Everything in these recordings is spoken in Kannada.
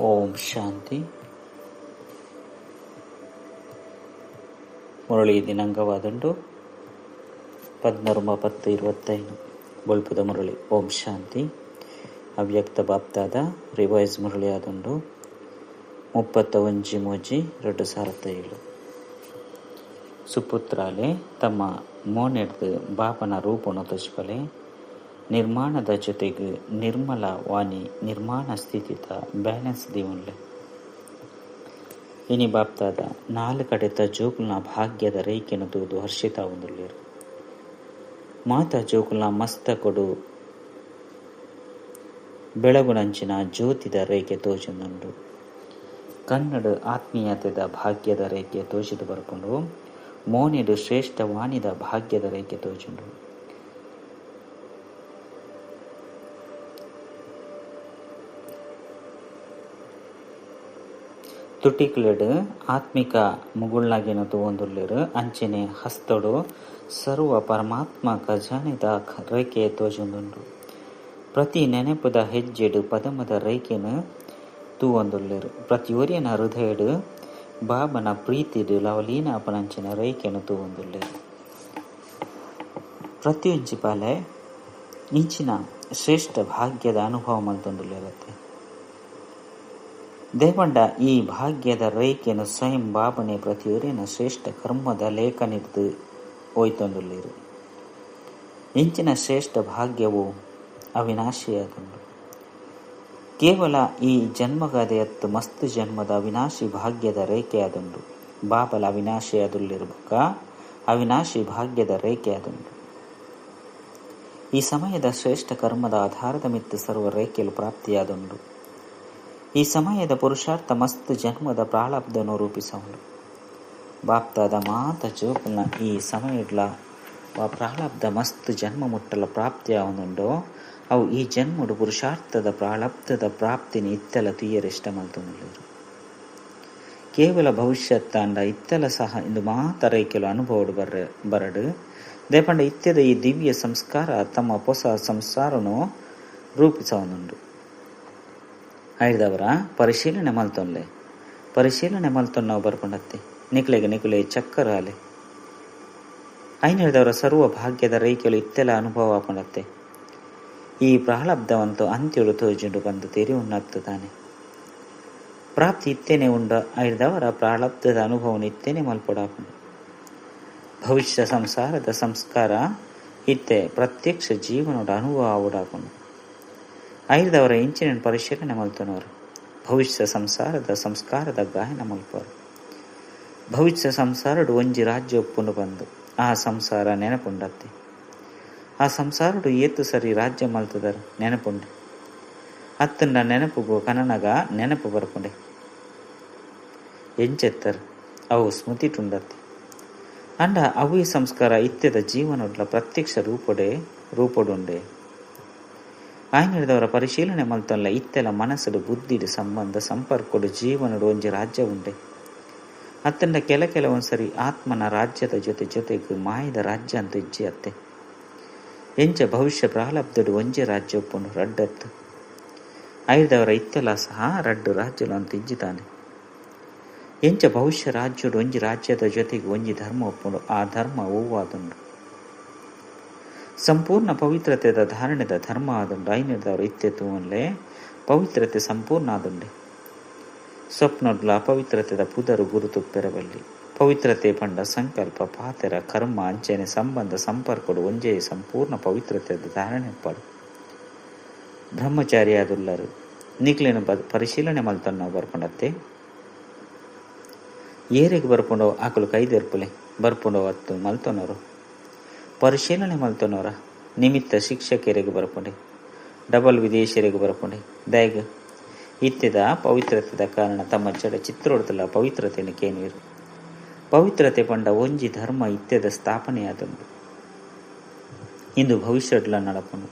ಓಂ ಶಾಂತಿ. ಮುರಳಿ ದಿನಾಂಕವಾದಂಡು ಪದ್ನೂರು ಪತ್ತು ಇರುವತ್ತೈದು ಬೊಳ್ಪುದ ಮುರಳಿ, ಓಂ ಶಾಂತಿ. ಅವ್ಯಕ್ತ ಬಾಪ್ತಾದ ರಿವೈಸ್ ಮುರಳಿ ಆದುಂಡು ಮುಪ್ಪತ್ತ ಒಂಜಿ ಮೋಜಿ ಎರಡು ಸಾವಿರದ ಏಳು. ಸುಪುತ್ರಾಲೆ ತಮ್ಮ ಮೋನೆಡ್ದು ಬಾಪನ ರೂಪನ ತೋಚ್ಪಲೆ ನಿರ್ಮಾಣದ ಜೊತೆಗೆ ನಿರ್ಮಲ ವಾಣಿ ನಿರ್ಮಾಣ ಸ್ಥಿತಿತ ಬ್ಯಾಲೆನ್ಸ್ ದೇವನ್ಲೆ ಇನಿ ಬಾಪ್ತಾದ ನಾಲ್ಕು ಕಡೆತ ಜೋಕುಲ್ನ ಭಾಗ್ಯದ ರೇಖೆನ ತೂದು ಹರ್ಷಿತ ಒಂದುಲ್ಲೇರು ಮಾತ ಜೋಕುಲ್ನ ಮಸ್ತ ಕೊಡು ಬೆಳಗುನಂಚಿನ ಜ್ಯೋತಿದ ರೇಖೆ ತೋಜುಂದುಂಡು ಕನ್ನಡ ಆತ್ಮೀಯತೆದ ಭಾಗ್ಯದ ರೇಖೆ ತೋಚಿದು ಬರ್ಕೊಂಡು ಮೋನಿಡು ಶ್ರೇಷ್ಠ ವಾಣಿದ ಭಾಗ್ಯದ ರೇಖೆ ತೋಜುಂಡು. ತುಟಿಕ್ಲೆಡ್, ಆತ್ಮಿಕ ಮುಗುಳ್ನಾಗಿನ ತೂವೊಂದುಲ್ಲೆರ್ ಅಂಚೆನೆ ಹಸ್ತಡು, ಸರ್ವ ಪರಮಾತ್ಮ ಖಜಾನೆದ ರೇಖೆ ತೋಜೊಂದುಂಡು ಪ್ರತಿ ನೆನಪುದ ಹೆಜ್ಜೆಡು ಪದಮದ ರೇಖೆನ ತೂವೊಂದುಲ್ಲೆರ್ ಪ್ರತಿಯೊರಿಯನ ಹೃದಯಡು ಬಾಬನ ಪ್ರೀತಿಡು ಲವಲೀನ ಅಪನಂಚಿನ ರೇಖೆನು ತೂವೊಂದುಲ್ಲೆರ್ ಪ್ರತಿಯೊಂಜಿ ಪಾಲೆ ಇಂಚಿನ ಶ್ರೇಷ್ಠ ಭಾಗ್ಯದ ಅನುಭವ ಮಲ್ತೊಂದುಲ್ಲೆರತ್ತೆ ದೇವಂಡ ಈ ಭಾಗ್ಯದ ರೇಖೆನು ಸ್ವಯಂ ಬಾಬನೆ ಪ್ರತಿಯೊರಿನ ಶ್ರೇಷ್ಠ ಕರ್ಮದ ಲೇಖನಿದ್ದು ಒಯ್ತೊಂದುಲ್ಲೇರು ಇಂಚಿನ ಶ್ರೇಷ್ಠ ಭಾಗ್ಯವು ಅವಿನಾಶಿಯಾದುಂಡು ಕೇವಲ ಈ ಜನ್ಮಗದೆಯತ್ತು ಮಸ್ತ್ ಜನ್ಮದ ಅವಿನಾಶಿ ಭಾಗ್ಯದ ರೇಖೆಯಾದುಂಡು ಬಾಬಲ ಅವಿನಾಶಿಯಾದುಲ್ಲಿರುವಾಗ ಅವಿನಾಶಿ ಭಾಗ್ಯದ ರೇಖೆಯಾದುಂಡು ಈ ಸಮಯದ ಶ್ರೇಷ್ಠ ಕರ್ಮದ ಆಧಾರದ ಮಿತ್ತು ಸರ್ವ ರೇಖೆಲು ಪ್ರಾಪ್ತಿಯಾದುಂಡು ಈ ಸಮಯದ ಪುರುಷಾರ್ಥ ಮಸ್ತ್ ಜನ್ಮದ ಪ್ರಾಳಬ್ಧನು ರೂಪಿಸವನು. ಬಾಪ್ತಾದ ಮಾತ ಜೋಕುಲ್ನ ಈ ಸಮಯಡ್ಲ ಪ್ರಾಳಬ್ಧ ಮಸ್ತ್ ಜನ್ಮ ಮುಟ್ಟಲ ಪ್ರಾಪ್ತಿ ಅವನುಂಡೋ ಅವು ಈ ಜನ್ಮಡು ಪುರುಷಾರ್ಥದ ಪ್ರಾಳಬ್ಧದ ಪ್ರಾಪ್ತಿನಿ ಇತ್ತಲ ತುಯ್ಯರಿಷ್ಟ ಮಲ್ತೊಂದುಲ್ಲೆರು ಕೇವಲ ಭವಿಷ್ಯತ್ತ ಅಂಡ ಇತ್ತಲ ಸಹ ಇಂದು ಮಾತ ರೇಖೆಲು ಅನುಭವಡು ಬರ ಬರಡು. ದೇಪಂಡ ಇತ್ಯದ ಈ ದಿವ್ಯ ಸಂಸ್ಕಾರ ತಮ್ಮ ಹೊಸ ಸಂಸಾರನು ರೂಪಿಸವನುಂಡು ಐದವರ ಪರಿಶೀಲನೆ ಮಲ್ತೊನ್ಲೆ ಪರಿಶೀಲನೆ ಮಲ್ತೊನ್ ನಾವು ಬರ್ಕೊಂಡತ್ತೆ. ನಿಕ್ಲೆಗೆ ನಿಕ್ಲೆ ಚಕ್ಕರ ಅಲೆ ಐನೈದವರ ಸರ್ವ ಭಾಗ್ಯದ ರೈಕೆಲು ಇತ್ತೆಲ ಅನುಭವ ಹಾಕೊಂಡತ್ತೆ. ಈ ಪ್ರಹ್ಲಬ್ಧವಂತೂ ಅಂತ್ಯಳು ತೋಜುಂಡು ಬಂದು ತೀರಿ ಉನ್ನತ್ತು ತಾನೆ ಪ್ರಾಪ್ತಿ ಇತ್ತೇನೆ ಉಂಡ ಐದವರ ಪ್ರಹ್ಲಬ್ಧದ ಅನುಭವನ ಇತ್ತೇನೆ ಮಲ್ಪಡಾಕೊಂಡು ಭವಿಷ್ಯ ಸಂಸಾರದ ಸಂಸ್ಕಾರ ಇತ್ತೆ, ಪ್ರತ್ಯಕ್ಷ ಜೀವನದ ಅನುಭವ ಆವುಡಾಪುಂಡು ಐದವರ ಇಂಚಿನ ಪರಿಶೀಲನೆ ಮಲ್ತನವರು ಭವಿಷ್ಯ ಸಂಸಾರದ ಸಂಸ್ಕಾರದ ಗಾಯನ ಮಲ್ಪರು ಭವಿಷ್ಯ ಸಂಸಾರಡು ಒಂಜಿ ರಾಜ್ಯ ಒಪ್ಪುನು ಬಂದು, ಆ ಸಂಸಾರ ನೆನಪುಂಡತ್ತೆ. ಆ ಸಂಸಾರಡು ಏತು ಸರಿ ರಾಜ್ಯ ಮಲ್ತದರ, ನೆನಪುಂಡೆ. ಅತ್ತಂಡ ನೆನಪು ಕನನಗ ನೆನಪು ಬರ್ಪುಂಡೆ. ಎಂಚೆತ್ತರ್, ಅವು ಸ್ಮೃತಿಟುಂಡತ್ತೆ. ಅಂಡ ಅವು ಈ ಸಂಸ್ಕಾರ ಇತ್ಯದ ಜೀವನೊಡ್ಲ ಪ್ರತ್ಯಕ್ಷ ರೂಪಡೆ, ರೂಪೊಡುಂಡೆ. ಆಯ್ನಿಡಿದವರ ಪರಿಶೀಲನೆ ಮಲ್ತೊಲ್ಲ ಇತ್ತೆಲ ಮನಸ್ಸುಡು ಬುದ್ಧಿಡು ಸಂಬಂಧ ಸಂಪರ್ಕಡು ಜೀವನಡು ಒಂಜಿ ರಾಜ್ಯ ಉಂಡೆ ಅತ್ತಂಡ ಕೆಲ ಕೆಲವೊಂದ್ಸರಿ ಆತ್ಮನ ರಾಜ್ಯದ ಜೊತೆ ಜೊತೆಗೆ ಮಾಯದ ರಾಜ್ಯ ಅಂತ ಇಜ್ಜಿ ಅತ್ತೆ. ಎಂಚ ಭವಿಷ್ಯ ಪ್ರಾಲಬ್ಧಡು ಒಂಜಿ ರಾಜ್ಯ ಒಪ್ಪುಂಡು ರಡ್ಡತ್ತು ಐದವರ ಇತ್ತೆಲ ಸಹ ರಡ್ಡು ರಾಜ್ಯಲು ಅಂತ ಇಜ್ಜಿತಾನೆ ಎಂಚ ಭವಿಷ್ಯ ರಾಜ್ಯಡು ಒಂಜಿ ರಾಜ್ಯದ ಜೊತೆಗೆ ಒಂಜಿ ಧರ್ಮ ಒಪ್ಪುಂಡು, ಆ ಧರ್ಮ ಹೂವಾದುಂಡು ಸಂಪೂರ್ಣ ಪವಿತ್ರತೆದ ಧಾರಣೆದ ಧರ್ಮ ಆದುಂಡು ಐನಿರ್ದವರು ಇತ್ತೆತ್ತು ಅನ್ಲೆ ಪವಿತ್ರತೆ ಸಂಪೂರ್ಣ ಆದುಂಡೆ. ಸ್ವಪ್ನೊಡ್ಲ ಅಪವಿತ್ರತೆದ ಪುದರು ಗುರುತು ಪೆರಬಲ್ಲಿ ಪವಿತ್ರತೆ ಪಂಡ ಸಂಕಲ್ಪ, ಪಾತೆರ, ಕರ್ಮ, ಅಂಚನೆ, ಸಂಬಂಧ, ಸಂಪರ್ಕಡು ಒಂಜೇ ಸಂಪೂರ್ಣ ಪವಿತ್ರತೆದ ಧಾರಣೆ ಪಡು. ಬ್ರಹ್ಮಚಾರಿಯಾದುಲ್ಲರು ನಿಗ್ಲಿನ ಪರಿಶೀಲನೆ ಮಲ್ತನ್ನ ಬರ್ಕೊಂಡತ್ತೆ ಏರಿಗೆ ಬರ್ಕೊಂಡು ಆಕಲು ಕೈದೆರ್ಪುಲೆ ಬರ್ಕೊಂಡು ಅತ್ತು ಮಲ್ತನವರು ಪರಿಶೀಲನೆ ಮಲ್ತನವರ ನಿಮಿತ್ತ ಶಿಕ್ಷಕಿಯರಿಗೆ ಬರ್ಕೊಂಡೆ. ಡಬಲ್ ವಿದೇಶಿಯರಿಗೆ ಬರ್ಕೊಂಡೆ. ದಯಗ ಇತ್ಯದ ಪವಿತ್ರತೆದ ಕಾರಣ ತಮ್ಮ ಜಡ ಚಿತ್ರೋಡ್ದಲ್ಲ ಪವಿತ್ರತೆಯನ್ನು ಕೇನೀರು ಪವಿತ್ರತೆ ಪಂಡ ಒಂಜಿ ಧರ್ಮ ಇತ್ಯದ ಸ್ಥಾಪನೆಯಾದಂದು ಇಂದು ಭವಿಷ್ಯಡ್ಲ ನಡಪನು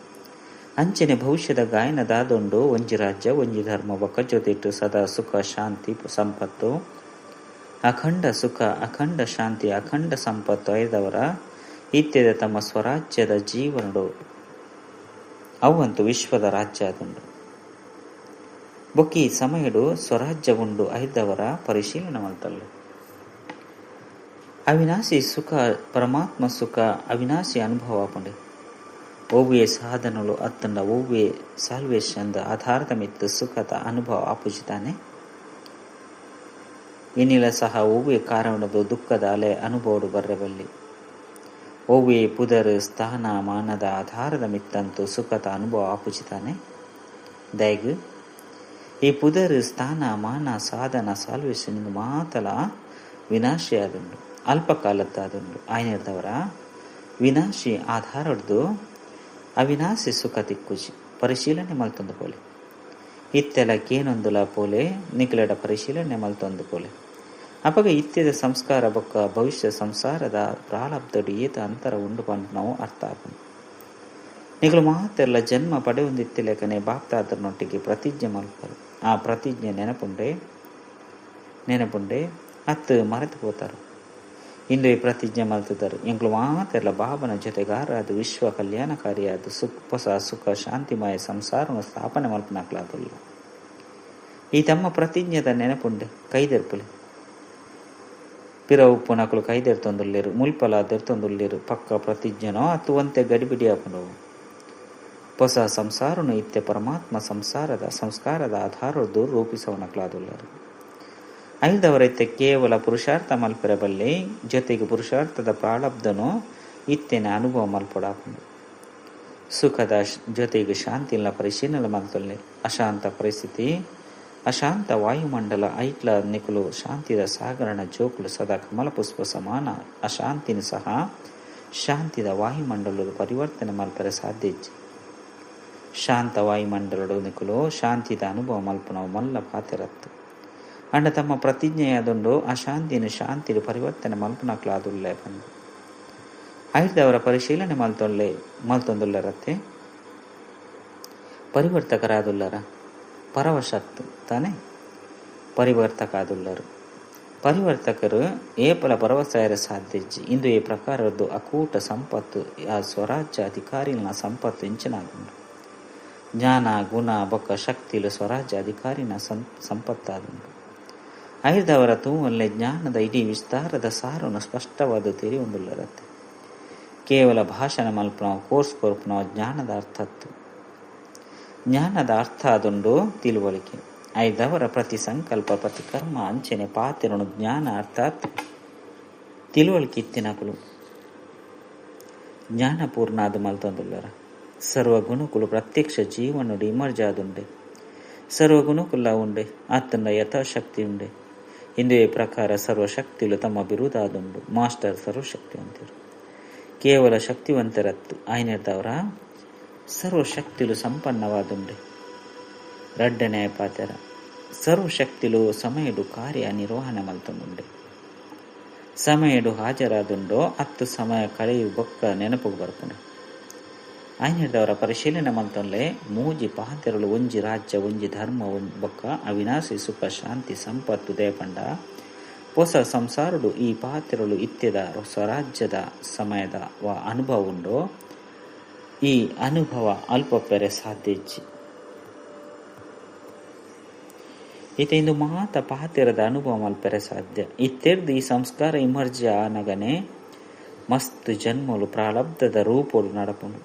ಅಂಚನೆ ಭವಿಷ್ಯದ ಗಾಯನದಾದೊಂಡು ಒಂಜಿ ರಾಜ್ಯ, ಒಂಜಿ ಧರ್ಮ, ಬೊಕ್ಕ ಜೊತೆಟ್ಟು ಸದಾ ಸುಖ, ಶಾಂತಿ, ಸಂಪತ್ತು, ಅಖಂಡ ಸುಖ, ಅಖಂಡ ಶಾಂತಿ, ಅಖಂಡ ಸಂಪತ್ತು ಐದವರ ಇತ್ಯದ ತಮ್ಮ ಸ್ವರಾಜ್ಯದ ಜೀವನಡು, ಅವಂತೂ ವಿಶ್ವದ ರಾಜ್ಯ ಅದುಂಡು ಬೊಕ್ಕಿ ಸಮಯಡು ಸ್ವರಾಜ್ಯ ಉಂಡು ಐದವರ ಪರಿಶೀಲನೆ ಅವಿನಾಶಿ ಸುಖ, ಪರಮಾತ್ಮ ಸುಖ, ಅವಿನಾಶಿ ಅನುಭವ ಪಂಡೆ. ಓವೆ ಸಾಧನಲು ಅತ್ತಂಡ ಓವ್ವೆ ಸಾಲ್ವೇಶನ್ದ ಆಧಾರದ ಮಿತ್ತು ಸುಖದ ಅನುಭವ ಆಪುಜಿತಾನೆ. ಇನ್ನಿಲ ಸಹ ಓವೆ ಕಾರಣದ ದುಃಖದ ಅಲೆ ಅನುಭವಡು ಬರ್ರಬಲ್ಲಿ. ಓವ್ವೆ ಪುದರ್ ಸ್ಥಾನ ಮಾನದ ಆಧಾರದ ಮಿತ್ತಂತು ಸುಖದ ಅನುಭವ ಆಪುಚಿತಾನೆ. ದಯಗು ಈ ಪುದರ್ ಸ್ಥಾನ ಮಾನ ಸಾಧನ ಸಾಲ್ವೇಶನ್ ಮಾತಲ ವಿನಾಶಿ ಆದುಂಡು ಅಲ್ಪಕಾಲದ್ದಾದುಂಡು ಆಯ್ನಿರ್ದವರ ವಿನಾಶಿ ಆಧಾರಡ್ದು ಅವಿನಾಶಿ ಸುಖ ತಿಕ್ಕುಜಿ ಪರಿಶೀಲನೆ ಮಲ್ತೊಂದು ಪೋಲೆ ಇತ್ತೆಲ ಕೇನೊಂದುಲ ಪೋಲೆ ನಿಖಿಲಡ ಪರಿಶೀಲನೆ ಮಲ್ತೊಂದು ಪೋಲೆ ಅಪಗ ಇತ್ಯದ ಸಂಸ್ಕಾರ ಬೊಕ್ಕ ಭವಿಷ್ಯ ಸಂಸಾರದ ಪ್ರಾರಬ್ಧಡು ಏತ ಅಂತರ ಉಂಡು ಪಂಡು ನಾವು ಅರ್ಥ ಆಪುಂಡು. ನಿಗಳು ಮಾತೆಲ್ಲ ಜನ್ಮ ಪಡೆಯೊಂದಿತ್ತಿಲೆಕನೆ ಬಾಪ್ತಾದ್ರನೊಟ್ಟಿಗೆ ಪ್ರತಿಜ್ಞೆ ಮಲ್ಪರು. ಆ ಪ್ರತಿಜ್ಞೆ ನೆನಪುಂಡೆ? ನೆನಪುಂಡೆ? ಅತ್ತು ಮರೆತು ಹೋತಾರು ಇಂದು ಈ ಪ್ರತಿಜ್ಞೆ ಮಲ್ತಿದ್ದರು ಎಂಗ್ಳು ಮಾತೆಲ್ಲ ಬಾಬನ ಜೊತೆಗಾರಾದ ವಿಶ್ವ ಕಲ್ಯಾಣಕಾರಿಯಾದ ಸುಖ ಹೊಸ ಸುಖ ಶಾಂತಿಮಯ ಸಂಸಾರವನ್ನು ಸ್ಥಾಪನೆ ಮಲ್ಪನಾಕ್ಲಾದಲ್ಲ. ಈ ತಮ್ಮ ಪ್ರತಿಜ್ಞೆದ ನೆನಪುಂಡೆ? ಕೈದೆರ್ಪುಲೆ. ಪಿರ ಉಪ್ಪು ನಕಲು ముల్పల ಮುಲ್ಪಲ ದೆರ್ತೊಂದುಲ್ಲೇರು ಪಕ್ಕ ಪ್ರತಿಜ್ಞನೋ ಅತ್ತುವಂತೆ ಗಡಿಬಿಡಿ ಹಾಕೊಂಡವು ಹೊಸ ಸಂಸಾರನು ಇತ್ತೆ ಪರಮಾತ್ಮ ಸಂಸಾರದ ಸಂಸ್ಕಾರದ ಆಧಾರದ್ದು ರೂಪಿಸವನಕ್ಲಾದುಲ್ಲರು ಐದವರೈತೆ ಕೇವಲ ಪುರುಷಾರ್ಥ ಮಲ್ಪಿರಬಲ್ಲಿ, ಜೊತೆಗೆ ಪುರುಷಾರ್ಥದ ಪ್ರಾಳಬ್ಧನೋ ಇತ್ತೇನೆ ಅನುಭವ ಮಲ್ಪಡಾಕೊಂಡು. ಸುಖದ ಜೊತೆಗೆ ಶಾಂತಿಲ್ಲ ಪರಿಶೀಲನೆ ಮಲ್ತೊಲ್ಲೆ, ಅಶಾಂತ ಪರಿಸ್ಥಿತಿ ಅಶಾಂತ ವಾಯುಮಂಡಲ ಐಟ್ಲ ನಿಕುಲು ಶಾಂತಿದ ಸಾಗರಣ ಜೋಕುಲು ಸದಾ ಕಮಲ ಪುಷ್ಪ ಸಮಾನ. ಅಶಾಂತಿನ ಸಹ ಶಾಂತಿದ ವಾಯುಮಂಡಲದ ಪರಿವರ್ತನೆ ಮಲ್ಪರೆ ಸಾಧ್ಯ ಶಾಂತ ವಾಯುಮಂಡಲಡು ನಿಕುಲು ಶಾಂತಿದ ಅನುಭವ ಮಲ್ಪನವು ಮಲ್ಲ ಪಾತಿರತ್ತು. ಅಂಡ ತಮ್ಮ ಪ್ರತಿಜ್ಞೆಯಾದುಂಡು ಅಶಾಂತಿನ ಶಾಂತಿಲು ಪರಿವರ್ತನೆ ಮಲ್ಪನಕ್ಲಾದುಲ್ಲೇ ಬಂದು. ಐದವರ ಪರಿಶೀಲನೆ ಮಲ್ತೊಳ್ಳೆ ಮಲ್ತೊಂದುಲ್ಲರತ್ತೆ ಪರಿವರ್ತಕರಾದುಲ್ಲರ? ಪರವಶತ್ತು ತಾನೆ? ಪರಿವರ್ತಕಾದುಲ್ಲರು. ಪರಿವರ್ತಕರು ಏಪಲ ಪರವಸಾಯರ ಸಾಧ್ಯಜ್ಜಿ ಇಂದು ಈ ಪ್ರಕಾರದ್ದು ಅಕೂಟ ಸಂಪತ್ತು, ಆ ಸ್ವರಾಜ್ಯ ಅಧಿಕಾರಿನ ಸಂಪತ್ತು ಇಂಚಿನಾಗುಂಡು ಜ್ಞಾನ, ಗುಣ, ಬೊಕ್ಕ ಶಕ್ತಿಲು ಸ್ವರಾಜ್ಯ ಅಧಿಕಾರಿನ ಸಂ ಸಂಪತ್ತಾದುಂಡು ಐದವರ ತೂವಲ್ಲೇ ಜ್ಞಾನದ ಇಡೀ ವಿಸ್ತಾರದ ಸಾರನ್ನು ಸ್ಪಷ್ಟವಾದ ತಿಳಿಯೊಂದುಲ್ಲರತ್ತೆ ಕೇವಲ ಭಾಷಣ ಮಲ್ಪನೋ, ಕೋರ್ಸ್ ಕೊರ್ಪನೋ ಜ್ಞಾನದ ಅರ್ಥತ್ತು. ಜ್ಞಾನದ ಅರ್ಥ ಅದೊಂದು ತಿಳುವಳಿಕೆ. ಐದವರ ಪ್ರತಿ ಸಂಕಲ್ಪ, ಪ್ರತಿ ಕರ್ಮ, ಅಂಚನೆ ಪಾತಿರನು ಜ್ಞಾನ ಅರ್ಥಾತ್ ತಿಳುವಳಿಕೆ ಇತ್ತಿನಕುಲು ಜ್ಞಾನಪೂರ್ಣ ಅದು ಮಲ್ತೊಂದುಲ್ಲರ ಸರ್ವ ಗುಣಕುಲು ಪ್ರತ್ಯಕ್ಷ ಜೀವನುಡು ಇಮರ್ಜ್ ಆದುಂಡೆ. ಸರ್ವ ಗುಣಕುಲ್ಲ ಉಂಡೆ ಆತನ ಯಥಾಶಕ್ತಿ ಉಂಡೆ. ಇಂದು ಈ ಪ್ರಕಾರ ಸರ್ವಶಕ್ತಿಲು ತಮ್ಮ ಬಿರುದಾದುಂಡು ಮಾಸ್ಟರ್ ಸರ್ವಶಕ್ತಿವಂತರು. ಕೇವಲ ಶಕ್ತಿವಂತರತ್ತು. ಆಯ್ನಿರ್ದವರ ಸರ್ವಶಕ್ತಿಲು ಸಂಪನ್ನವಾದುಂಡೆ ರಡ್ಡ ಪಾತೆರ. ಸರ್ವಶಕ್ತಿಲು ಸಮಯಡು ಕಾರ್ಯ ನಿರ್ವಹಣೆ ಮಲ್ತೊಂದುಂಡೆ ಸಮಯಡು ಹಾಜರಾದುಂಡೋ ಹತ್ತು ಸಮಯ ಕಳೆಯು ಬೊಕ್ಕ ನೆನಪು ಬರ್ಪುಂಡೆ ಆಯ್ನಿರ್ದವರ ಪರಿಶೀಲನೆ ಮಲ್ತೊಂಡ್ಲೆ ಮೂಜಿ ಪಾತೆರಳು ಒಂಜಿ ರಾಜ್ಯ, ಒಂಜಿ ಧರ್ಮ ಬೊಕ್ಕ ಅವಿನಾಶಿ, ಸುಖ, ಶಾಂತಿ, ಸಂಪತ್ತು, ದೇಪಂಡ. ಹೊಸ ಸಂಸಾರಡು ಈ ಪಾತೆರಳು ಇತ್ಯದ ಸ್ವರಾಜ್ಯದ ಸಮಯದ ವ ಅನುಭವ ಉಂಡೋ ಈ ಅನುಭವ ಅಲ್ಪ ಪೆರೆ ಸಾಧ್ಯಜ್ಜಿ ಈತ ಇಂದು ಮಾತ ಪಾತಿರದ ಅನುಭವ ಮಲ್ಪೆರೆ ಸಾಧ್ಯ. ಇತ್ತೆರ್ದು ಈ ಸಂಸ್ಕಾರ ಇಮರ್ಜ ಆನಗನೆ ಮಸ್ತ್ ಜನ್ಮಲು ಪ್ರಾರಬ್ಧದ ರೂಪೋಡು ನಡಪುಂಡು.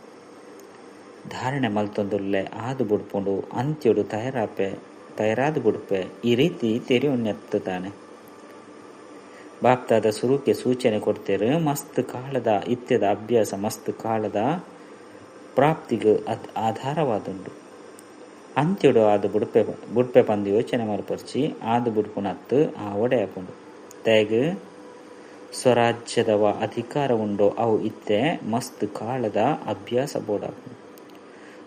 ಧಾರಣೆ ಮಲ್ತೊಂದುಲ್ಲೆ ಆದು ಬುಡ್ಪುಂಡು, ಅಂತ್ಯಡು ತಯಾರಾಪೆ, ತಯಾರಾದು ಬುಡ್ಪೆ, ಈ ರೀತಿ ತೆರೆಯೊಣ್ಣೆತ್ತಾನೆ ಬಾಪ್ತಾದ ಸುರುಕೆ ಸೂಚನೆ ಕೊಡ್ತೇರು, ಮಸ್ತ್ ಕಾಳದ ಇತ್ಯದ ಅಭ್ಯಾಸ ಮಸ್ತ್ ಕಾಲದ ಪ್ರಾಪ್ತಿಗೆ ಅದ್ ಆಧಾರವಾದುಂಡು ಅಂತ್ಯಡು ಆದ ಬುಡ್ಪೆ ಬುಡ್ಪೆ ಪಂದು ಯೋಚನೆ ಮಲ್ಪರ್ಚಿ ಆದು ಬುಡ್ಪುನತ್ತು ಆ ಒಡೆ ಹಾಕೊಂಡು ತೆಗೆ, ಸ್ವರಾಜ್ಯದವ ಅಧಿಕಾರ ಉಂಡೋ ಅವು ಇತ್ತೆ ಮಸ್ತ್ ಕಾಳದ ಅಭ್ಯಾಸ ಬೋಡಾಪುಂಡು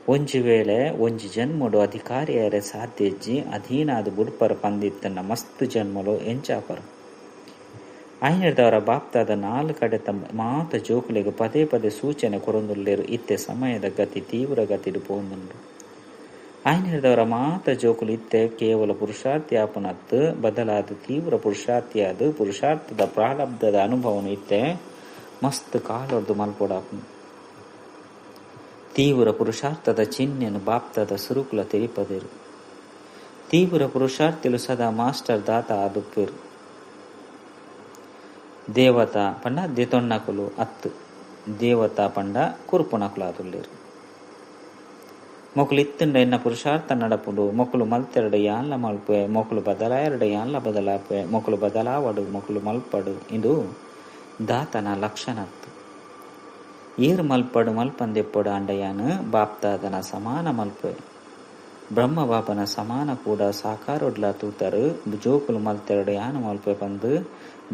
ಒಂಜಿ ವೇಳೆ ಒಂಜಿ ಜನ್ಮಡು ಅಧಿಕಾರಿಯರೆ ಸಾಧ್ಯಜ್ಜಿ ಅಧೀನಾದ ಬುಡ್ಪರ ಪಂದಿತ್ತನ್ನ ಮಸ್ತ್ ಜನ್ಮಲು ಎಂಚಾಪರು ಐನರ್ದವರ ಬಾಪ್ತಾದ ನಾಲ್ಕಡೆ ತಮ್ಮ ಮಾತ ಜೋಕುಲಿಗೆ ಪದೇ ಪದೇ ಸೂಚನೆ ಕೊರೊಂದುಲ್ಲೇರು ಇತ್ತೆ ಸಮಯದ ಗತಿ, ತೀವ್ರ ಗತಿಡು ಪೋಂದುಂಡು ಐನರ್ದವರ ಮಾತ ಜೋಕುಲು ಇತ್ತೆ ಕೇವಲ ಪುರುಷಾರ್ಥಿ ಆಪುನತ್ತು ಬದಲಾದ ತೀವ್ರ ಪುರುಷಾರ್ಥಿಯಾದ, ಪುರುಷಾರ್ಥದ ಪ್ರಾರಬ್ಧದ ಅನುಭವನು ಇತ್ತೆ, ಮಸ್ತ್ ಕಾಲೊಡ್ದು ಮಲ್ಪೊಡಾಪುನು ತೀವ್ರ ಪುರುಷಾರ್ಥದ ಚಿಹ್ನೆನು ಬಾಪ್ತದ ಸುರುಕುಲ ತಿಳಿಪದಿರು ತೀವ್ರ ಪುರುಷಾರ್ಥಿಲು ಸದಾ ಮಾಸ್ಟರ್ ದಾತ ಆದುಪ್ಪೇರು. ದೇವತಾ ಪಂಡ ದೆತೊಣ್ಣಕುಲು ಅತ್ತು. ದೇವತಾ ಪಂಡ ಕುರುಪುಣಕುಲು ಆದುಲ್ಲೇರು ಮೊಕಲು ಇತ್ತಂಡ ಎನ್ನ ಪುರುಷಾರ್ಥ ನಡಪುಡು, ಮೊಕಲು ಮಲ್ತೆರಡು ಯಾನ್ಲ ಮಲ್ಪೆ ಮೊಕಲು ಬದಲಾಯರಡು ಯಾನ್ಲ ಬದಲಾಪೆ ಮೊಕಲು ಬದಲಾವಡು, ಮೊಕಲು ಮಲ್ಪಡು. ಇದು ದಾತನ ಲಕ್ಷಣ ಏರ್ ಮಲ್ಪಡು ಮಲ್ಪಂದೆಪ್ಪಡು ಅಂಡಯಾನು ಬಾಪ್ತಾದನ ಸಮಾನ ಮಲ್ಪೆ ಕೂಡ ಸಾಕಾರೊಡ್ಲ ತೂತರು, ಜೋಕುಲು ಮಲ್ತೆರಡು ಯಾನ ಮಲ್ಪೆ ಬಂದು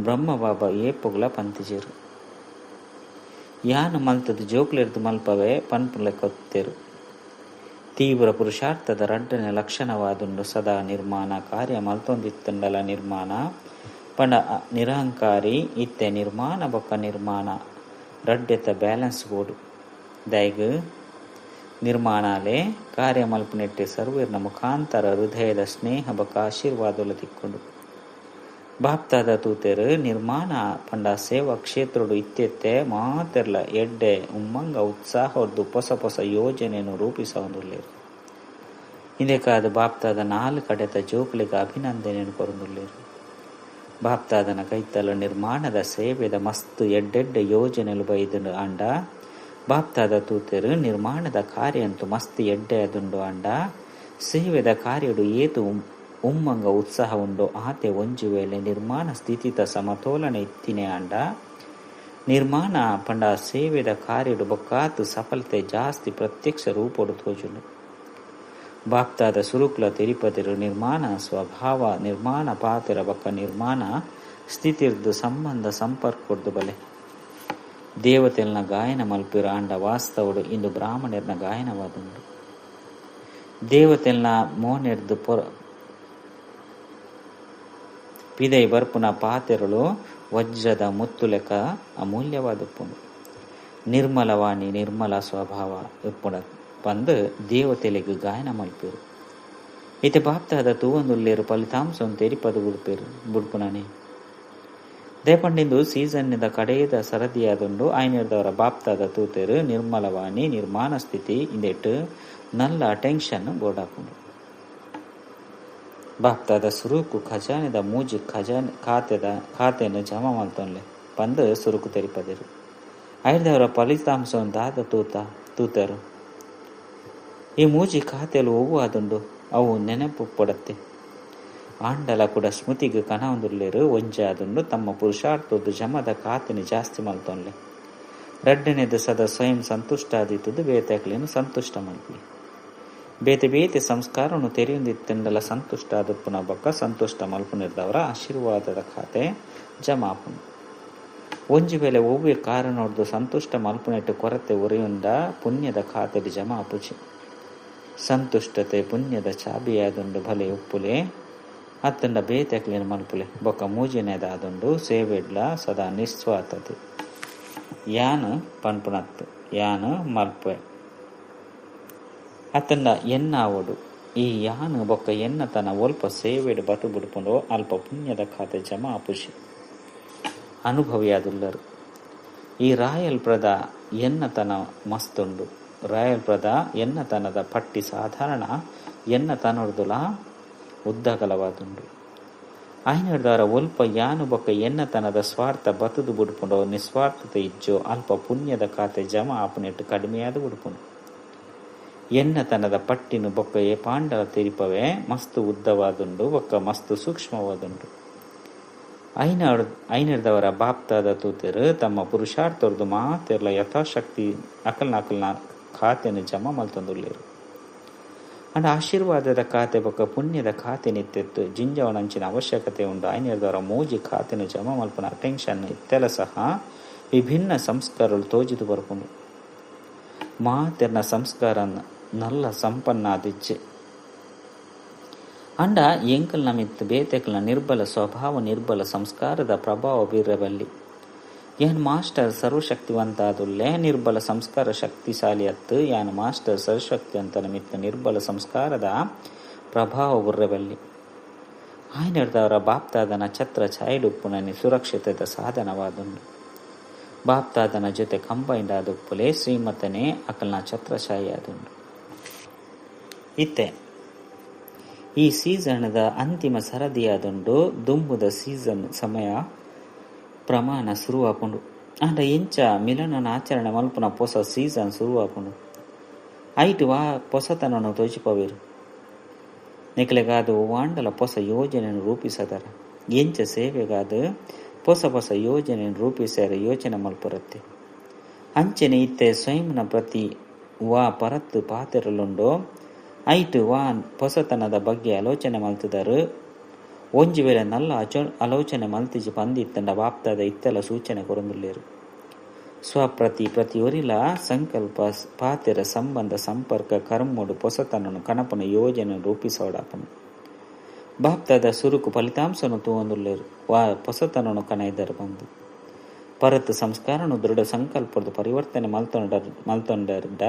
ಬ್ರಹ್ಮ ಬಾಬ ಏಪುಗಳ ಪಂತಿಜರು. ಯಾನು ಮಲ್ತದ ಜೋಕುಲೆರ್ದು ಮಲ್ಪವೇ ಪನ್ಪುಲೆ ಕೊತ್ತೆರು. ತೀವ್ರ ಪುರುಷಾರ್ಥದ ರಡ್ಡನೆ ಲಕ್ಷಣವಾದುಂಡು ಸದಾ ನಿರ್ಮಾಣ, ಕಾರ್ಯ ಮಲ್ತೊಂದಿತ್ತಂಡಲ ನಿರ್ಮಾಣ ಪಂಡ ನಿರಹಂಕಾರಿ, ಇತ್ತೆ ನಿರ್ಮಾಣ, ಬೊಕ್ಕ ನಿರ್ಮಾಣ ರಡ್ಡೆತ ಬ್ಯಾಲೆನ್ಸ್ ಗೋಡು. ದೈಗ್ ನಿರ್ಮಾಣಾಲೆ ಕಾರ್ಯ ಮಲ್ಪನೆಟ್ಟೆ ಸರ್ವೇರ್ನ ಮುಖಾಂತರ ಹೃದಯದ ಸ್ನೇಹ ಬಕ ಆಶೀರ್ವಾದಲು ತಿಕ್ಕೊಂಡು. ಬಾಪ್ತಾದ ತೂತೆರು, ನಿರ್ಮಾಣ ಪಂಡ ಸೇವಾ ಕ್ಷೇತ್ರಡು ಇತ್ತೆತ್ತೆ ಮಾತೆರ್ಲ ಎಡ್ಡೆ ಉಮ್ಮಂಗ ಉತ್ಸಾಹದ್ದು ಹೊಸ ಹೊಸ ಯೋಜನೆಯನ್ನು ರೂಪಿಸೊಂದುಲ್ಲೇರು ಹಿಂದೆ ಕಾದ ಬಾಪ್ತಾದ ನಾಲ್ಕು ಕಡೆತ ಜೋಕ್ಲಿಗೆ ಅಭಿನಂದನೆಯನ್ನು ಕೊರೊಂದುಲ್ಲೇರು. ಬಾಪ್ತಾದನ ಕೈತಲ ನಿರ್ಮಾಣದ ಸೇವೆದ ಮಸ್ತ್ ಎಡ್ಡೆಡ್ಡೆ ಯೋಜನೆಲು ಬೈದು ಅಂಡ ಬಾಪ್ತಾದ ತೂತೆರು ನಿರ್ಮಾಣದ ಕಾರ್ಯ ಅಂತೂ ಮಸ್ತ್ ಎಡ್ಡೆ ಅದುಂಡು ಅಂಡ. ಸೇವೆದ ಕಾರ್ಯಡು ಏತು ಉಮ್ಮಂಗ ಉತ್ಸಾಹ ಉಂಡು. ಆತೆ ಒಂಜು ವೇಳೆ ನಿರ್ಮಾಣ ಸ್ಥಿತಿತ ಸಮತೋಲನ ಇತ್ತಿನೆ ಅಂಡ. ನಿರ್ಮಾಣ ಪಂಡ ಸೇವೆದ ಕಾರ್ಯಡು ಬೊಕ್ಕಾತು ಸಫಲತೆ ಜಾಸ್ತಿ ಪ್ರತ್ಯಕ್ಷ ರೂಪಡು ತೋಜುಂಡು. ಬಾಪ್ತಾದ ಸುರುಕುಲ ತಿರುಪತಿರು ನಿರ್ಮಾಣ ಸ್ವಭಾವ, ನಿರ್ಮಾಣ ಪಾತ್ರ ಬೊಕ್ಕ ನಿರ್ಮಾಣ ಸ್ಥಿತಿರ್ದು ಸಂಬಂಧ ಸಂಪರ್ಕದ್ದು ಬಲೆ. ದೇವತೆಲ್ನ ಗಾಯನ ಮಲ್ಪಿರ ಅಂಡ ವಾಸ್ತವಡು ಇಂದು ಬ್ರಾಹ್ಮಣರ್ನ ಗಾಯನವಾದುಂಡು ದೇವತೆಲ್ನ ಮೋನೆರ್ದು ಪೊರ ಪಿದೈ ಬರ್ಪುನ ಪಾತೆರಳು ವಜ್ರದ ಮುತ್ತು ಲೆಕ್ಕ ಅಮೂಲ್ಯವಾದಪ್ಪುಂಡು ನಿರ್ಮಲವಾಣಿ ನಿರ್ಮಲ ಸ್ವಭಾವ ಇಪ್ಪುಡ ಬಂದು ದೇವತೆಲೆಗ್ ಗಾಯನ ಮಲ್ಪಿರು. ಇತೆ ಬಾಪ್ತಾದ ತೂವೊಂದುಲ್ಲೇರು ಫಲಿತಾಂಶ ತೆರಿಪದು ಬುಡ್ಪೇರು ಬುಡ್ಪುನನೆ. ದೇಪಂಡಿಂದು ಸೀಸನ್ನಿದ ಕಡೆಯದ ಸರದಿಯಾದುಂಡು ಆಯ್ನಿರ್ದವರ ಬಾಪ್ತಾದ ತೂತೆರು, ನಿರ್ಮಲವಾಣಿ, ನಿರ್ಮಾಣ ಸ್ಥಿತಿ ಇಂದೆಟ್ಟು ನಲ್ಲ ಟೆನ್ಷನ್ ಗೋಡಾಕೊಂಡು ಬಾಪ್ತಾದ ಸುರುಕು ಖಜಾನೆದ ಮೂಜಿ ಖಜಾನೆ ಖಾತೆದ ಖಾತೆಯನ್ನು ಜಮಾ ಮಲ್ತೊನ್ಲೆ ಬಂದು ಸುರುಕು ತೆರಿಪದಿರು. ಐದವರ ಫಲಿತಾಂಶವನ್ನು ದಾದ ತೂತ, ತೂತರು. ಈ ಮೂಜಿ ಖಾತೆಯಲ್ಲಿ ಅದೊಂದು ಅವು ನೆನಪು ಪಡತ್ತೆ. ಆಂಡಲ ಕೂಡ ಸ್ಮೃತಿಗೆ ಕನವೊಂದುಲ್ಲೇರು ಒಂಜೆ ಅದನ್ನು ತಮ್ಮ ಪುರುಷಾರ್ಥದ್ದು ಜಮದ ಖಾತೆನಿ ಜಾಸ್ತಿ ಮಲ್ತೊನ್ಲೆ. ರಡ್ಡನೆದು ಸದಾ ಸ್ವಯಂ ಸಂತುಷ್ಟ ಆದಿತ್ತದು ಬೇತಕ್ಲಿನ ಸಂತುಷ್ಟ ಮಲ್ಪಿ ಬೇತೆ ಬೇತೆ ಸಂಸ್ಕಾರವನ್ನು ತೆರೆಯೊಂದಿತ್ತೆಂಡಲ ಸಂತುಷ್ಟ ಆದಪ್ಪುನ ಬಕ್ಕ ಸಂತುಷ್ಟ ಮಲ್ಪುನಿರ್ದವರ ಆಶೀರ್ವಾದದ ಖಾತೆ ಜಮಾಪುನ್. ಒಂಜಿ ವೇಳೆ ಒವ್ವೆ ಕಾರಣೊಡ್ದು ಸಂತುಷ್ಟ ಮಲ್ಪುನೆಟ್ಟು ಕೊರತೆ ಉರಿಯುಂದ ಪುಣ್ಯದ ಖಾತೆಡಿ ಜಮಾಪುಜಿ ಸಂತುಷ್ಟತೆ ಪುಣ್ಯದ ಚಾಬಿಯಾದುಂಡು ಭಲೆ ಉಪ್ಪುಲೆ ಅತ್ತಂಡ ಬೇತೆಕ್ಲಿನ ಮಲ್ಪುಲೆ ಬೊಕ್ಕ ಮೂಜಿನೆದಾದುಂಡು ಸೇವೆಡ್ಲ ಸದಾ ನಿಸ್ವಾರ್ಥತೆ. ಯಾನ್ ಪನ್ಪುನತ್ತು ಯಾನ್ ಮಲ್ಪೆ ಅತ್ತಂಡ ಎನ್ನಾವಡು ಈ ಯಾನ ಬೊಕ್ಕ ಎನ್ನ ತನ ಒಲ್ಪ ಸೇವೆಡ್ ಬತು ಬಿಡ್ಪುಂಡು ಅಲ್ಪ ಪುಣ್ಯದ ಖಾತೆ ಜಮಾ ಪುಷಿ. ಅನುಭವಿಯಾದುಲ್ಲರು. ಈ ರಾಯಲ್ ಪ್ರದ ಎನ್ನತನ ಮಸ್ತುಂಡು. ರಾಯಲ್ ಪ್ರದ ಎನ್ನತನದ ಪಟ್ಟಿ ಸಾಧಾರಣ ಎನ್ನತನೊಡ್ದುಲ ಉದ್ದಗಲವಾದುಂಡು ಆಯ್ನಡ್ದಾರ ಒಲ್ಪ ಯಾನು ಬೊಕ್ಕ ಎನ್ನತನದ ಸ್ವಾರ್ಥ ಬತದು ಬುಡ್ಪುಂಡು, ನಿಸ್ವಾರ್ಥತೆ ಇಜ್ಜೋ ಅಲ್ಪ ಪುಣ್ಯದ ಖಾತೆ ಜಮ ಆಪನೆಟ್ಟು ಕಡಿಮೆಯಾದ ಉಡುಪುಂಡು ಎನ್ನತನದ ಪಟ್ಟಿನ ಬೊಕ್ಕ ಎ ಪಾಂಡವ ತಿರಿಪವೇ ಮಸ್ತು ಉದ್ದವಾದುಂಡು, ಬೊಕ್ಕ ಮಸ್ತು ಸೂಕ್ಷ್ಮವಾದುಂಡು ಐನಾಡ್ ಐನರ್ದವರ ಬಾಪ್ತಾದ ತೂತಿರು ತಮ್ಮ ಪುರುಷಾರ್ಥವ್ರದ್ದು ಮಾತೆರ್ಲ ಯಥಾಶಕ್ತಿ ಅಕಲ್ನ ಅಕಲ್ನ ಜಮ ಜಮಾ ಮಲ್ತೊಂದುಲ್ಲೇರು. ಅಂಡ ಆಶೀರ್ವಾದದ ಖಾತೆ ಬೊಕ್ಕ, ಪುಣ್ಯದ ಖಾತೆ ನಿತ್ತೆತ್ತು. ಜಿಂಜವನಂಚಿನ ಅವಶ್ಯಕತೆ ಉಂಡು ಐನಿರ್ದವರ ಮೋಜಿ ಖಾತೆನು ಜಮ ಮಲ್ಪನ ಟೆನ್ಷನ್ ಇತ್ತೆಲ ಸಹ ವಿಭಿನ್ನ ಸಂಸ್ಕಾರಗಳು ತೋಜಿದು ಬರ್ಪುಂಡು ಮಾತೆರ್ನ ಸಂಸ್ಕಾರ ನಲ್ಲ ಸಂಪನ್ನಾದಿಜ್ಜೆ ಅಂಡ ಎಂಕಲ್ ಮಿತ್ ಬೇತೆಕಲ್ನ ನಿರ್ಬಲ ಸ್ವಭಾವ ನಿರ್ಬಲ ಸಂಸ್ಕಾರದ ಪ್ರಭಾವ ಬೀರಬಲ್ಲಿ ಯಾನ್ ಮಾಸ್ಟರ್ ಸರ್ವಶಕ್ತಿವಂತ ಆದುಲ್ಲೆ ನಿರ್ಬಲ ಸಂಸ್ಕಾರ ಶಕ್ತಿಶಾಲಿ ಅತ್ತು, ಯಾನ್ ಮಾಸ್ಟರ್ ಸರ್ವಶಕ್ತಿವಂತನ ಮಿತ್ತ ನಿರ್ಬಲ ಸಂಸ್ಕಾರದ ಪ್ರಭಾವ ಬುರ್ರಬಲ್ಲಿ ಆಯ್ನಡ್ದವರ ಬಾಪ್ತಾದನ ಛತ್ರ ಛಾಯಡುಪ್ಪುನನಿ ಸುರಕ್ಷಿತದ ಸಾಧನವಾದುಂಡು ಬಾಪ್ತಾದನ ಜೊತೆ ಕಂಬೈಂಡ್ ಆದುಪ್ಪುಲೆ ಶ್ರೀಮತನೇ ಅಕಲ್ನ ಛತ್ರ ಆದುಂಡು ಇತ್ತೆ, ಈ ಸೀಸನ್ದ ಅಂತಿಮ ಸರದಿಯಾದುಂಡು ದುಂಬುದ ಸೀಸನ್ ಸಮಯ ಪ್ರಮಾಣ ಶುರುವಾಕೊಂಡು ಅಂಡ ಇಂಚ ಮಿಲನನ ಆಚರಣೆ ಮಲ್ಪನ ಪೊಸ ಸೀಸನ್ ಶುರುವಾಕೊಂಡು. ಐಟ್ ವಾ ಹೊಸತನ ತೋಚಿಪವೇರು. ನಿಕ್ಲೆಗಾದು ವಾಂಡಲ ಪೊಸ ಯೋಜನೆಯನ್ನು ರೂಪಿಸದರ. ಎಂಚ ಸೇವೆಗಾದ ಹೊಸ ಹೊಸ ಯೋಜನೆಯನ್ನು ರೂಪಿಸಿದರೆ ಯೋಚನೆ ಮಲ್ಪರತ್ತೆ. ಅಂಚನೆ ಇತ್ತೆ ಸ್ವಯಂನ ಪ್ರತಿ ವಾ ಪರತ್ತು ಪಾತಿರಲುಂಡೋ, ಐಟು ವಾ ಪೊಸತನದ ಬಗ್ಗೆ ಆಲೋಚನೆ ಮಲ್ತಿದರು. ಒಂಜಿ ವೇಳೆ ನಲ್ಲ ಅಚೋ ಆಲೋಚನೆ ಮಲ್ತಿಜಿ ಪಂದಿತ್ತಂಡ ಬಾಪ್ತಾದ ಇತ್ತೆಲ ಸೂಚನೆ ಕೊರೊಂದುಲ್ಲೇರು. ಸ್ವಪ್ರತಿ ಪ್ರತಿಯೊರಿಲ ಸಂಕಲ್ಪ ಪಾತಿರ ಸಂಬಂಧ ಸಂಪರ್ಕ ಕರ್ಮುಡು ಪೊಸತನನು ಕನಪನ ಯೋಜನೆ ರೂಪಿಸೋಡಾಪನು. ಬಾಪ್ತಾದ ಸುರುಕು ಫಲಿತಾಂಶನು ತೂವೊಂದುಲ್ಲೇರು. ವಾ ಪೊಸತನನು ಕನ ಬಂದು. ಪರತ್ ಸಂಸ್ಕಾರನು ದೃಢ ಸಂಕಲ್ಪದ ಪರಿವರ್ತನೆ ಮಲ್ತೊಂಡ ಮಲ್ತೊಂಡರ್ಡ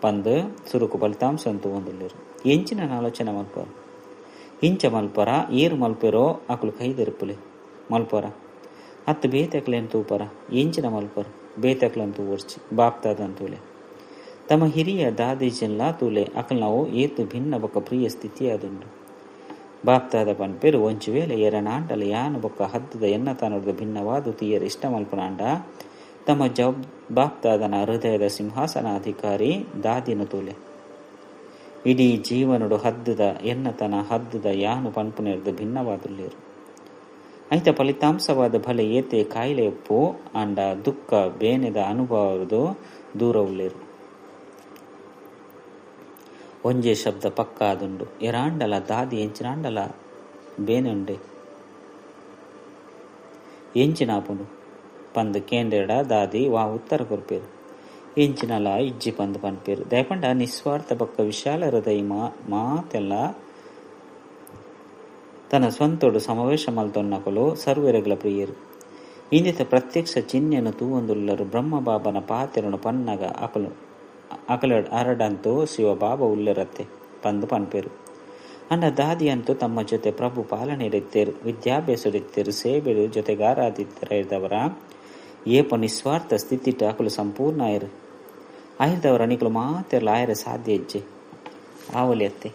ಪಂದ್ ಸುರುಕು ಫಲಿತಾಂಶನು ತೂವೊಂದುಲ್ಲೇರು. ಎಂಚಿನ ಆಲೋಚನೆ ಮಲ್ಪರು ಇಂಚ ಮಲ್ಪರ, ಏರು ಮಲ್ಪೆರೋ, ಅಕುಲು ಕೈದೆರುಪುಲೆ ಮಲ್ಪರ. ಹತ್ತು ಬೇತಕ್ಲೆನ್ ತೂಪರ ಎಂಚಿನ ಮಲ್ಪರು ಬೇತೆಕ್ಲನ್ ತೂವರ್ಚಿ ಬಾಪ್ತಾದಂತೂಲೆ ತಮ್ಮ ಹಿರಿಯ ದಾದೀಜನ್ಲ ತೂಲೆ ಅಕಲ್ ನಾವು ಏತು ಭಿನ್ನ ಬೊಕ್ಕ ಪ್ರಿಯ ಸ್ಥಿತಿ ಅದುಂಡು ಬಾಪ್ತಾದ ಪನ್ಪೆರು ಒಂಚು ವೇಳೆ ಎರನಾಂಡಲ ಯಾನು ಬೊಕ್ಕ ಹದ್ದದ ಎನ್ನ ತಾನದ ಭಿನ್ನವಾದ ತೀಯರ ಇಷ್ಟ ಮಲ್ಪನಾಂಡ ತಮ್ಮ ಜವಾಬ್ ಬಾಪ್ತಾದನ ಹೃದಯದ ಸಿಂಹಾಸನಾಧಿಕಾರಿ ದಾದಿನ ತೂಲೆ. ಇಡೀ ಜೀವನುಡು ಹದ್ದುದ, ಎನ್ನತನ ಹದ್ದುದ ಯಾನು ಪನ್ಪುನೆರ್ದ ಭಿನ್ನವಾದುಲ್ಲೇರು. ಐತ ಫಲಿತಾಂಶವಾದ ಭಲೆ ಏತೆ ಕಾಯಿಲೆ ಒಪ್ಪು ಅಂಡ ದುಃಖ ಬೇನೆದ ಅನುಭವದು ದೂರ ಉಳ್ಳೇರು ಒಂಜೆ ಶಬ್ದ ಪಕ್ಕಾದುಂಡು, ಎರಾಂಡಲ ದಾದಿ ಎಂಚಿನಾಂಡಲ ಬೇನೆ ಉಂಡೆ ಎಂಚಿನಾಪುಂಡು, ಪಂದ್ ಕೇಂದ್ರ ದಾದಿ ವಾ ಉತ್ತರ ಕೊರ್ಪೇರು. ಎಂಚಿನಲ ಇಜ್ಜಿ ಪಂದ್ ಪನ್ಪೇರು. ದಯಪಂಡ ನಿಸ್ವಾರ್ಥ ಪಕ್ಕ ವಿಶಾಲ ಹೃದಯ ಮಾ, ಮಾತೆಲ್ಲ ತನ್ನ ಸ್ವಂತೋಡು ಸಮಾವೇಶ ಮಲ್ತೊನ್ನಕಲು ಸರ್ವೆರೆಗಳ ಪ್ರಿಯರು. ಇಂದಿತ ಪ್ರತ್ಯಕ್ಷ ಚಿಹ್ನೆಯನ್ನು ತೂವೊಂದುಲ್ಲರು ಬ್ರಹ್ಮಬಾಬನ ಪಾತೆರನು ಪನ್ನಗ ಅಕಲು, ಅಕಲ ಅರಡಂತೂ ಶಿವ ಬಾಬ ಉಲ್ಲರತ್ತೆ ಪಂದು ಪನ್ಪೇರು. ಅನ್ನ ದಾದಿಯಂತೂ ತಮ್ಮ ಜೊತೆ ಪ್ರಭು ಪಾಲನೆರಿತ್ತೇರು ವಿದ್ಯಾಭ್ಯಾಸರಿತ್ತೇರು ಜೊತೆಗಾರಾದಿತ್ತರ ಇದ್ದವರ ಏಪ ನಿಸ್ವಾರ್ಥ ಸ್ಥಿತಿ ಟಾಕಲು ಸಂಪೂರ್ಣ ಆಯರು ಆಯ್ದವರ అనికులు మాత్రం ఆయన ಸಾಧ್ಯ ಹೆಜ್ಜೆ ಆವಲಿ ಅತ್ತೆ.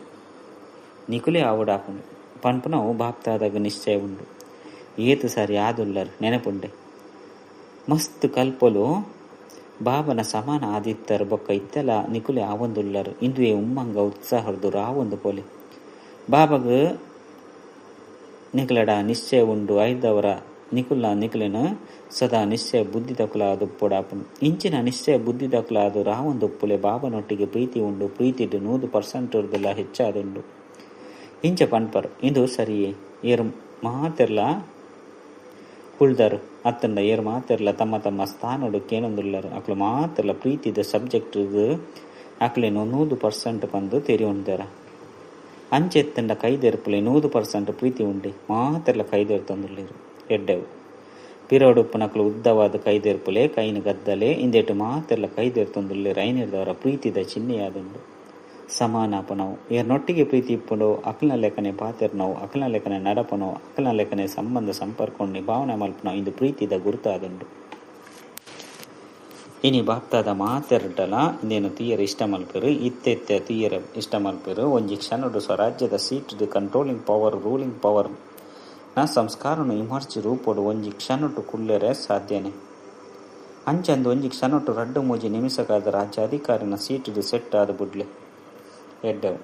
ನಿಕುಲೇ ಆವುಡಾಪುಂಡು ಪನ್ಪುನವು ಬಾಪ್ತಾದಾಗ ನಿಶ್ಚಯ ಉಂಡು. ಏತು ಸಾರಿ ಆದುಲ್ಲರ್ ನೆನಪುಂಡೆ. ಮಸ್ತ್ ಕಲ್ಪಲು ಬಾಬನ ಸಮಾನ ಆದಿತ್ತರ್ ಬೊಕ್ಕ ಇತ್ತೆಲ ನಿಕುಲೆ ಆವೊಂದುಲ್ಲರ್. ಇಂದುವೆ ಉಮ್ಮಂಗ ಉತ್ಸಾಹರ್ದು ರಾವೊಂದು ಪೋಲೆ. ಬಾಬಗ ನಿಕಲಡ ನಿಶ್ಚಯ ಉಂಡು ಐದವರ ನಿಕುಲ ನಿಕುಲೆನ ಸದಾ ನಿಶ್ಚಯ ಬುದ್ಧಿ ತಕುಲಾದು ಪೊಡಾಪುನು. ಇಂಚಿನ ನಿಶ್ಚಯ ಬುದ್ಧಿ ತಕುಲಾದು ರಾವೊಂದೊಪ್ಪುಲೆ ಬಾಬನೊಟ್ಟಿಗೆ ಪ್ರೀತಿ ಉಂಡು ಪ್ರೀತಿಡು ನೂದು ಪರ್ಸೆಂಟ್ ಹೆಚ್ಚಾದುಂಡು. ಇಂಚ ಪನ್ಪರ್, ಇಂದು ಸರಿಯೇ, ಏರು ಮಾತೆರ್ಲ ಕುಳ್ದರು ಅತ್ತಂಡ ಏರು ಮಾತೆರ್ಲ ತಮ್ಮ ತಮ್ಮ ಸ್ಥಾನಡು ಕೇನೊಂದುಲ್ಲರು ಅಕ್ಲು ಪ್ರೀತಿ ಪ್ರೀತಿದ ಸಬ್ಜೆಕ್ಟ್ ಅಕ್ಲೇನು ನೂದು ಪರ್ಸೆಂಟ್ ಬಂದು ತೆರಿ ಉಂಡರ ಅಂಚೆತ್ತಂಡ ಕೈದೆರ್ಪುಲೆ ನೂದು ಪರ್ಸೆಂಟ್ ಪ್ರೀತಿ ಉಂಡೆ. ಮಾತೆರ್ಲ ಕೈದೆರ್ತೊಂದುಲ್ಲೇರು ಎಡ್ಡೆವು. ಪಿರೋಡುಪ್ಪುನಕ್ಲು ಉದ್ದವಾದ ಕೈದೆರ್ಪುಲೆ ಕೈನ ಗದ್ದಲೆ ಇಂದೆಟ್ಟು ಮಾತೆರ್ಲ ಕೈದೆರ್ತೊಂದುಲ್ಲೇರು ರೈನಿರ್ದವರ ಪ್ರೀತಿದ ಚಿಹ್ನೆಯಾದುಂಡು ಸಮಾನಾಪನವು ಎರನೊಟ್ಟಿಗೆ ಪ್ರೀತಿ ಇಪ್ಪುಂಡು, ಅಕ್ಲನ ಲೆಕ್ಕನೆ ಪಾತೆರ್ನವು ಅಕ್ಲನ ಲೆಕ್ಕನೆ ನಡಪನೋ ಅಕ್ಲನ ಲೆಕ್ಕನೆ ಸಂಬಂಧ ಸಂಪರ್ಕ ಭಾವನೆ ಮಲ್ಪನವು, ಇಂದು ಪ್ರೀತಿದ ಗುರುತಾದುಂಡು. ಇನಿ ಬಾಪ್ತಾದ ಮಾತೆರಡಲ, ಇಂದೇನು ತೀಯರ ಇಷ್ಟ ಮಲ್ಪಿರು ಇತ್ತೆತ್ತ ತೀಯರ ಇಷ್ಟ ಮಲ್ಪಿರು ಒಂಜಿ ಕ್ಷಣಡು ಸ್ವರಾಜ್ಯದ seat controlling power ruling power ನ ಸಂಸ್ಕಾರನ ಇಮರ್ಜಿ ರೂಪೊಡು ಒಂಜಿ ಕ್ಷಣಟು ಕುಲ್ಲೆರೆ ಸಾಧ್ಯನೆ. ಅಂಚಂದು ಒಂಜಿ ಕ್ಷಣಟು ರಡ್ಡು ಮೂಜಿ ನಿಮಿಷಕ್ಕಾದ ರಾಜ್ಯಾಧಿಕಾರಿನ ಸೀಟು ಸೆಟ್ ಆದ ಬುಡ್ಲೆ. ಎಡ್ಡೆವು.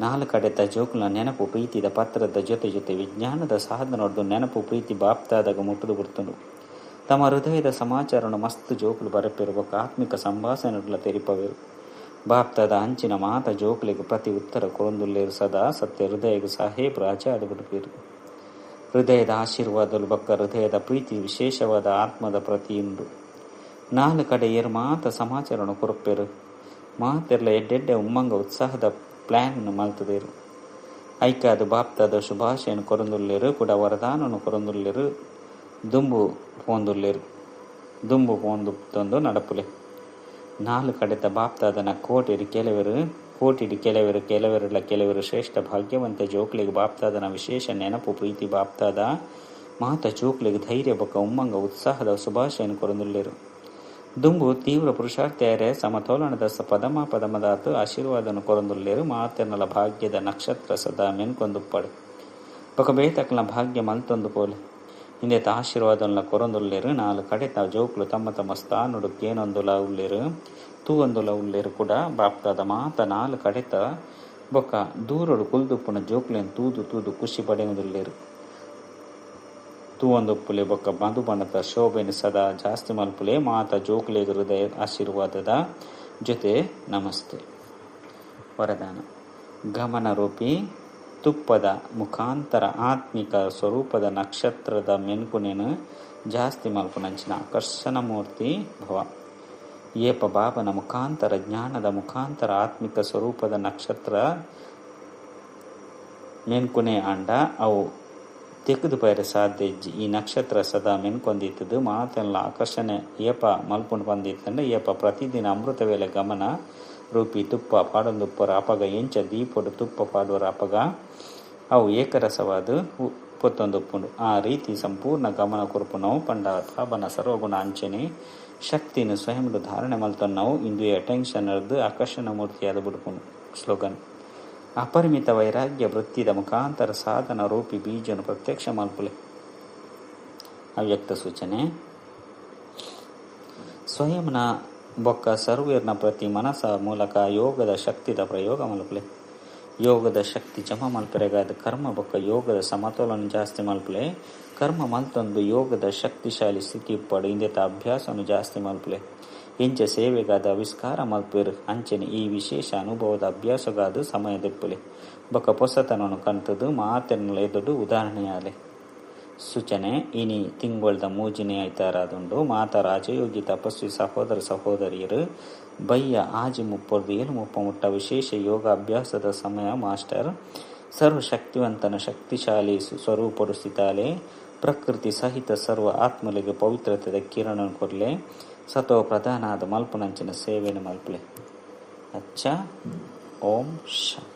ನಾಲ್ಕು ಕಡೆತ ಜೋಕುಲ ನೆನಪು ಪ್ರೀತಿದ ಪತ್ರದ ಜೊತೆ ಜೊತೆ ವಿಜ್ಞಾನದ ಸಾಧನೊಡ್ದು ನೆನಪು ಪ್ರೀತಿ ಬಾಪ್ತಾದಾಗ ಮುಟ್ಟುದು ಬಿಡ್ತುಂಡು ತಮ್ಮ ಹೃದಯದ ಸಮಾಚಾರನ ಮಸ್ತ್ ಜೋಕುಲು ಬರಪಿರುವ ಆತ್ಮಿಕ ಸಂಭಾಷಣೆಗಳ ತೆರಿಪವೇರು ಬಾಪ್ತಾದ ಅಂಚಿನ ಮಾತ ಜೋಕುಲಿಗೆ ಪ್ರತಿ ಉತ್ತರ ಕೊರೊಂದುಲ್ಲೇರು ಸದಾ ಸತ್ಯ ಹೃದಯಗೂ ಸಾಹೇಬ್ ರಾಜ ಆದ ಬಿಡುಪೇರು. ಹೃದಯದ ಆಶೀರ್ವಾದಲು ಬಕ್ಕ ಹೃದಯದ ಪ್ರೀತಿ, ವಿಶೇಷವಾದ ಆತ್ಮದ ಪ್ರತಿಯುಂಡು ನಾಲ್ಕು ಕಡೆ ಏರು ಮಾತ ಸಮಾಚಾರನು ಕೊರಪ್ಪೇರು ಮಾತೆರ್ಲ ಎಡ್ಡೆಡ್ಡೆ ಉಮ್ಮಂಗ ಉತ್ಸಾಹದ ಪ್ಲಾನ್ ಮಲ್ತದೇರು. ಐಕಾದ ಬಾಪ್ತಾದ ಶುಭಾಶಯನ ಕೊರಂದುಲ್ಲೇರು, ಕೂಡ ವರದಾನನು ಕೊರಂದುಲ್ಲೇರು, ದುಂಬು ಪೋಂದುಲ್ಲೇರು ದುಂಬು ಪೋಂದು ತಂದು ನಡಪುಲೆ. ನಾಲ್ಕು ಕಡೆತ ಬಾಪ್ತಾದನ ಕೋಟೆರು ಕೆಲವರು ಕೋಟಿಡಿ ಕೆಲವರು ಕೆಲವರಲ್ಲ ಕೆಲವರು ಶ್ರೇಷ್ಠ ಭಾಗ್ಯವಂತ ಜೋಕ್ಲಿಗೆ ಬಾಪ್ತಾದನ ವಿಶೇಷ ನೆನಪು, ಪ್ರೀತಿ ಬಾಪ್ತಾದ. ಮಾತ ಜೋಕ್ಲಿಗೆ ಧೈರ್ಯ ಬಕ ಉಮ್ಮಂಗ, ಉತ್ಸಾಹದ ಶುಭಾಶಯನ ಕೊರೊಂದುಲ್ಲೇರು ದುಂಬು ತೀವ್ರ ಪುರುಷಾರ್ಥ್ಯಾರೆ ಸಮತೋಲನದ ಸ ಪದಮ ಪದಮದಾತು ಆಶೀರ್ವಾದನು ಕೊರೊಂದುಲ್ಲೇರು ಮಾತೆನಲ ಭಾಗ್ಯದ ನಕ್ಷತ್ರ ಸದಾ ಮೆನ್ಕೊಂದುಪ್ಪಡು. ಬೊಕ ಬೇತಕ್ಲ ಭಾಗ್ಯ ಮಲ್ತೊಂದು ಪೋಲೆ. ಇಂದೆತ ಆಶೀರ್ವಾದನ್ಲ ನಾಲ್ಕು ಕಡೆ ಕಡೆತ ಜೋಕ್ಲು ತಮ್ಮ ತಮ್ಮ ಸ್ಥಾನುಡು ಕೇನೊಂದುಲ ಉಲ್ಲೇರು ತೂವೊಂದುಲ ಉಲ್ಲೆರ್ ಕೂಡ ಬಾಪ್ತಾದ ಮಾತ ನಾಲ್ ಕಡೆತ ಬೊಕ ದೂರಡು ಕುಲ್ದುಪ್ಪುನ ಜೋಕ್ಲೆನ್ ತೂದು ತೂದು ಖುಷಿ ಪಡೆಯುವುದುಲ್ಲೇರು. ತೂವೊಂದುಪ್ಪುಲೆ ಬೊಕ್ಕ ಬಂಧು ಬಣ್ಣದ ಶೋಭೆನು ಸದಾ ಜಾಸ್ತಿ ಮಲ್ಪುಲೆ ಮಾತ ಜೋಕ್ಲೆ ಹೃದಯ ಆಶೀರ್ವಾದದ ಜೊತೆ ನಮಸ್ತೆ. ವರದಾನ. ಗಮನರೂಪಿ ತುಪ್ಪದ ಮುಖಾಂತರ ಆತ್ಮಿಕ ಸ್ವರೂಪದ ನಕ್ಷತ್ರದ ಮೆನ್ಕುನೇನು ಜಾಸ್ತಿ ಮಲ್ಪುನಂಚಿನ ಆಕರ್ಷಣ ಮೂರ್ತಿ ಭವ. ಏಪ ಬಾಬನ ಮುಖಾಂತರ, ಜ್ಞಾನದ ಮುಖಾಂತರ, ಆತ್ಮಿಕ ಸ್ವರೂಪದ ನಕ್ಷತ್ರ. ಮೆನ್ಕುನೆ ಆಂಡ, ಅವು ತೆಗೆದು ಪೈರ ಸಾಧ್ಯ ಇಜ್ಜಿ. ಈ ನಕ್ಷತ್ರ ಸದಾ ಮೆನ್ಕೊಂದಿತ್ತದು ಮಾತೆಲ್ಲ ಆಕರ್ಷಣೆ, ಏಪ ಮಲ್ಕೊಂಡು ಬಂದಿತ್ತಂದ್ರೆ, ಏಪ ಪ್ರತಿದಿನ ಅಮೃತ ವೇಳೆ ಗಮನ ರೂಪಿ ತುಪ್ಪ ಪಾಡೊಂದುಪ್ಪರ ಅಪಗ ಎಂಚ ದೀಪೊಡು ತುಪ್ಪ ಪಾಡುವರ ಅಪಗ ಅವು ಏಕರಸವಾದ ಪೊತ್ತೊಂದು ಆ ರೀತಿ ಸಂಪೂರ್ಣ ಗಮನ ಕೊರ್ಪುನವು ಪಂಡ ಬಾಬನ ಸರ್ವಗುಣ, ಅಂಚನೆ. ಶಕ್ತಿನ ಸ್ವಯಂ ಧಾರಣೆ ಮಲ್ತೊನ್ನವು ಇಂದು ಅಟೆನ್ಷನ್ ಅರ್ದು ಆಕರ್ಷಣ ಮೂರ್ತಿಯಾದ ಬಿಡ್ಕೊಂಡು ಸ್ಲೋಗನ್ ಅಪರಿಮಿತ ವೈರಾಗ್ಯ ವೃತ್ತಿದ ಮುಖಾಂತರ ಸಾಧನ ರೂಪಿ ಬೀಜನ ಪ್ರತ್ಯಕ್ಷ ಮಲ್ಪುಲೆ. ಅವ್ಯಕ್ತ ಸೂಚನೆ. ಸ್ವಯಂನ ಬೊಕ್ಕ ಸರ್ವೇರ್ನ ಪ್ರತಿ ಮನಸ ಮೂಲಕ ಯೋಗದ ಶಕ್ತಿದ ಪ್ರಯೋಗ ಮಲ್ಪಲೆ. ಯೋಗದ ಶಕ್ತಿ ಜಮ ಮಲ್ಪರೆಗಾದ ಕರ್ಮ ಬೊಕ್ಕ ಯೋಗದ ಸಮತೋಲನ ಜಾಸ್ತಿ ಮಲ್ಪಲೆ. ಕರ್ಮ ಮಲ್ತೊಂದು ಯೋಗದ ಶಕ್ತಿಶಾಲಿ ಸ್ಥಿತಿ ಪಡು ಇಂದೆತ ಅಭ್ಯಾಸನು ಜಾಸ್ತಿ ಮಲ್ಪಲೆ. ಇಂಚ ಸೇವೆಗಾದ ಆವಿಷ್ಕಾರ ಮಲ್ಪೆರು, ಅಂಚನೆ ಈ ವಿಶೇಷ ಅನುಭವದ ಅಭ್ಯಾಸಗಾದ ಸಮಯ ದೆಪ್ಪುಲೆ. ಬೊಕ್ಕ ಪೊಸತನನು ಕಂತದು, ಮಾತೆನ್ನಲ ದೊಡ್ಡ ಉದಾಹರಣೆಯಾಲೆ. ಸೂಚನೆ, ಇನಿ ತಿಂಗೊಳ್ದ ಮೂಜಿನೇ ಆಯ್ತಾರಾದುಂಡು, ಮಾತ ರಾಜಯೋಗಿ ತಪಸ್ವಿ ಸಹೋದರ ಸಹೋದರಿಯರು ಬಯ್ಯ ಆಜಿ ಮುಪ್ಪೊರ್ದು ಏನು ಮುಪ್ಪ ಮುಟ್ಟ ವಿಶೇಷ ಯೋಗ ಅಭ್ಯಾಸದ ಸಮಯ ಮಾಸ್ಟರ್. ಸರ್ವ ಶಕ್ತಿವಂತನ ಶಕ್ತಿಶಾಲಿ ಸ್ವರೂಪರು ಸ್ಥಿತಾಲೆ ಪ್ರಕೃತಿ ಸಹಿತ ಸರ್ವ ಆತ್ಮಲಿಗೆ ಪವಿತ್ರತೆದ ಕಿರಣ ಕೊರ್ಲೆ ಸತೋ ಪ್ರಧಾನ ಆದ ಮಲ್ಪನಂಚಿನ ಸೇವೆನ ಮಲ್ಪಲೆ. ಅಚ್ಚ. ಓಂ ಶಾಂತಿ